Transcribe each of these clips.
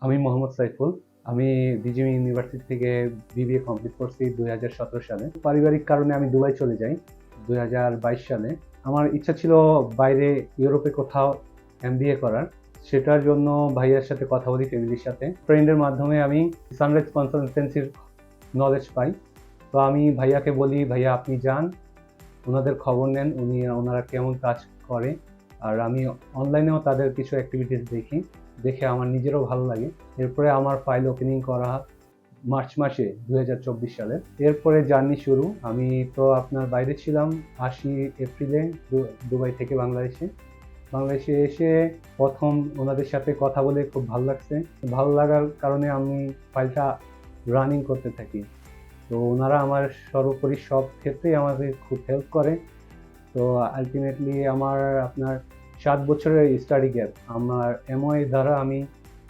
আমি মোহাম্মদ সাইফুল। আমি BGM university থেকে বিবিএ কমপ্লিট করছি দু হাজার সতেরো সালে। পারিবারিক কারণে আমি দুবাই চলে যাই দুই হাজার বাইশ সালে। আমার ইচ্ছা ছিল বাইরে ইউরোপে কোথাও এমবিএ করার। সেটার জন্য ভাইয়ার সাথে কথা বলি, ফ্যামিলির সাথে। ফ্রেন্ডের মাধ্যমে আমি সানরাইজ কনসালটেন্সির নলেজ পাই। তো আমি ভাইয়াকে বলি, ভাইয়া, আপনি যান, ওনাদের খবর নেন, উনি, ওনারা কেমন কাজ করে। আর আমি অনলাইনেও তাদের কিছু অ্যাক্টিভিটিস দেখি। দেখে আমার নিজেরও ভালো লাগে। এরপরে আমার ফাইল ওপেনিং করা মার্চ মাসে দুই সালে। এরপরে জার্নি শুরু। আমি তো আপনার বাইরে ছিলাম আশি এপ্রিলে দুবাই থেকে বাংলাদেশে। বাংলাদেশে এসে প্রথম ওনাদের সাথে কথা বলে খুব ভালো লাগছে। ভালো লাগার কারণে আমি ফাইলটা রানিং করতে থাকি। তো ওনারা আমার সর্বোপরি সব ক্ষেত্রেই আমাকে খুব হেল্প করে। তো আলটিমেটলি আমার আপনার সাত বছরের স্টাডি গ্যাপ আমার এমওএ দ্বারা আমি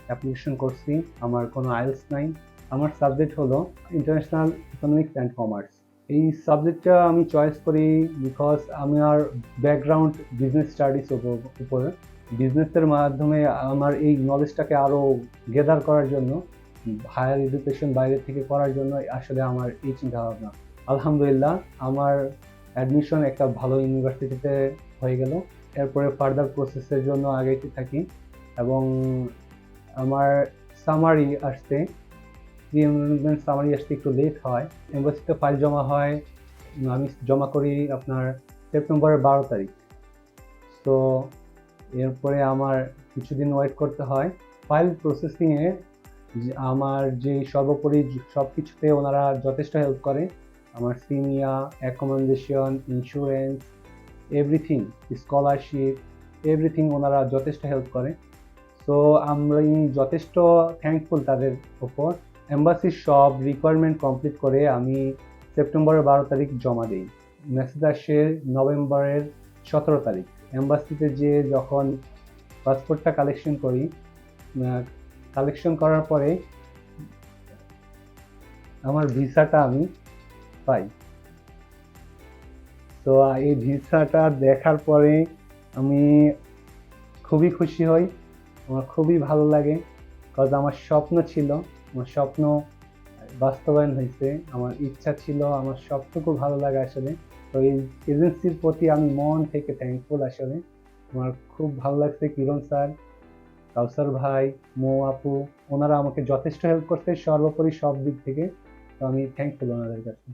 অ্যাপ্লিকেশন করছি। আমার কোনো আইএলস নাই। আমার সাবজেক্ট হলো ইন্টারন্যাশনাল ইকোনমিক্স অ্যান্ড কমার্স এই সাবজেক্টটা আমি চয়েস করি বিকজ আমার ব্যাকগ্রাউন্ড বিজনেস স্টাডিজ উপর বিজনেসের মাধ্যমে আমার এই নলেজটাকে আরও গেদার করার জন্য হায়ার এডুকেশন বাইরে থেকে করার জন্য আসলে আমার এই চিন্তা ভাবনা আলহামদুলিল্লাহ, আমার অ্যাডমিশন একটা ভালো ইউনিভার্সিটিতে হয়ে গেল। এরপরে ফার্দার প্রসেসের জন্য আগাইতে থাকি এবং আমার সামারি আসতে রিএনরোলমেন্ট সামারি আসতে একটু লেট হয়। এম্বাসিতে ফাইল জমা হয়, আমি জমা করি আপনার সেপ্টেম্বরের বারো তারিখ। তো এরপরে আমার কিছুদিন ওয়েট করতে হয়। ফাইল প্রসেসিংয়ে আমার যে সর্বোপরি সব কিছুতে ওনারা যথেষ্ট হেল্প করে। আমার সিনিয়া accommodation insurance everything scholarship, everything ওনারা যথেষ্ট হেল্প করে। সো আমি যথেষ্ট থ্যাঙ্কফুল তাদের ওপর। এম্বাসির সব রিকোয়ারমেন্ট কমপ্লিট করে আমি সেপ্টেম্বরের বারো তারিখ জমা দিই। মেসেজ আসে নভেম্বরের সতেরো তারিখ। এম্বাসিতে যে যখন পাসপোর্টটা কালেকশন করি কালেকশন করার পরে আমার ভিসাটা আমি পাই। তো এই ভিসাটা দেখার পরে আমি খুবই খুশি হই। আমার খুবই ভালো লাগে। কারণ আমার স্বপ্ন ছিল, আমার স্বপ্ন বাস্তবায়ন হয়েছে। আমার ইচ্ছা ছিল, আমার সবটুকু ভালো লাগে আসলে। তো এই এজেন্সির প্রতি আমি মন থেকে থ্যাঙ্কফুল আসলে। আমার খুব ভালো লাগছে কিরণ স্যার, কাউসার ভাই, মো আপু, ওনারা আমাকে যথেষ্ট হেল্প করছে সর্বোপরি সব দিক থেকে। তো আমি থ্যাঙ্কফুল ওনাদের কাছে।